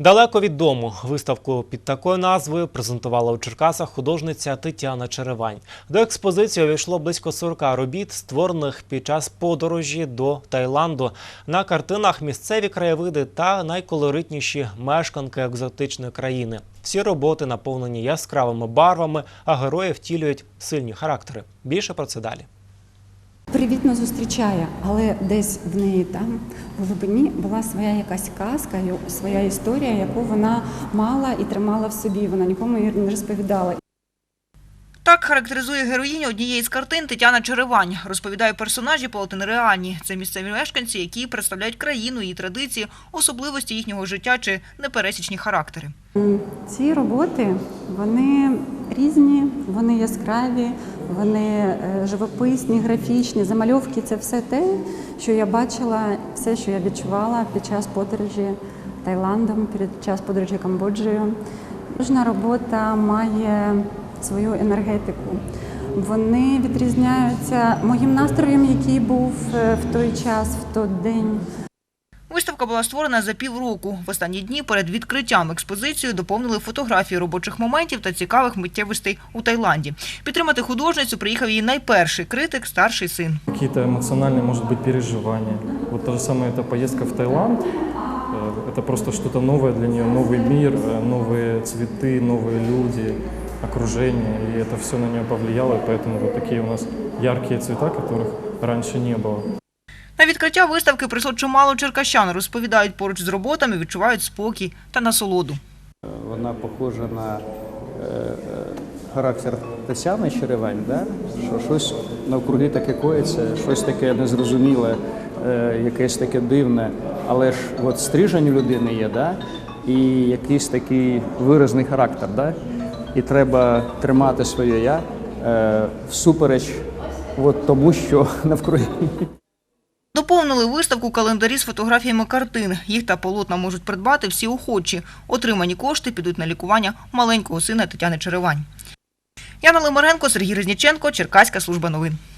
Далеко від дому виставку під такою назвою презентувала у Черкасах художниця Тетяна Черевань. До експозиції увійшло близько 40 робіт, створених під час подорожі до Таїланду. На картинах місцеві краєвиди та найколоритніші мешканки екзотичної країни. Всі роботи наповнені яскравими барвами, а герої втілюють сильні характери. Більше про це далі. Привітно зустрічає, але десь в неї там в глибині була своя якась казка, своя історія, яку вона мала і тримала в собі. Вона нікому її не розповідала. Так характеризує героїню однієї з картин Тетяна Черевань. Розповідає, персонажі полотен реальні. Це місцеві мешканці, які представляють країну, її традиції, особливості їхнього життя чи непересічні характери. Ці роботи вони різні, вони яскраві, вони е, живописні, графічні. Замальовки це все те, що я бачила, все, що я відчувала під час подорожі Таїландом, під час подорожі Камбоджею. Кожна робота має свою енергетику. Вони відрізняються моїм настроєм, який був е, в той час, в той день. Виставка була створена за півроку. В останні дні перед відкриттям експозиції доповнили фотографії робочих моментів та цікавих миттєвостей у Таїланді. Підтримати художницю приїхав її найперший критик, старший син. Какие-то эмоциональные, может быть, переживания. Вот та же самая эта поездка в Таиланд, э, это просто что-то новое для нее, новый мир, э, новые цветы, новые люди, окружение, и это все на нее повлияло, и поэтому вот такие у нас яркие цвета, которых раньше не было. На відкриття виставки прийшло чимало черкащан. Розповідають, поруч з роботами відчувають спокій та насолоду. Вона похожа на е, е, характер Тетяни Черевань, да? що щось навкруги таке коїться, щось таке незрозуміле, е, якесь таке дивне, але ж от стрижень у людини є, да? і якийсь такий виразний характер. Да? І треба тримати своє я всупереч от тому, що навкруги. Доповнили виставку календарі з фотографіями картин. Їх та полотна можуть придбати всі охочі. Отримані кошти підуть на лікування маленького сина Тетяни Черевань. Яна Лимаренко, Сергій Резніченко, Черкаська служба новин.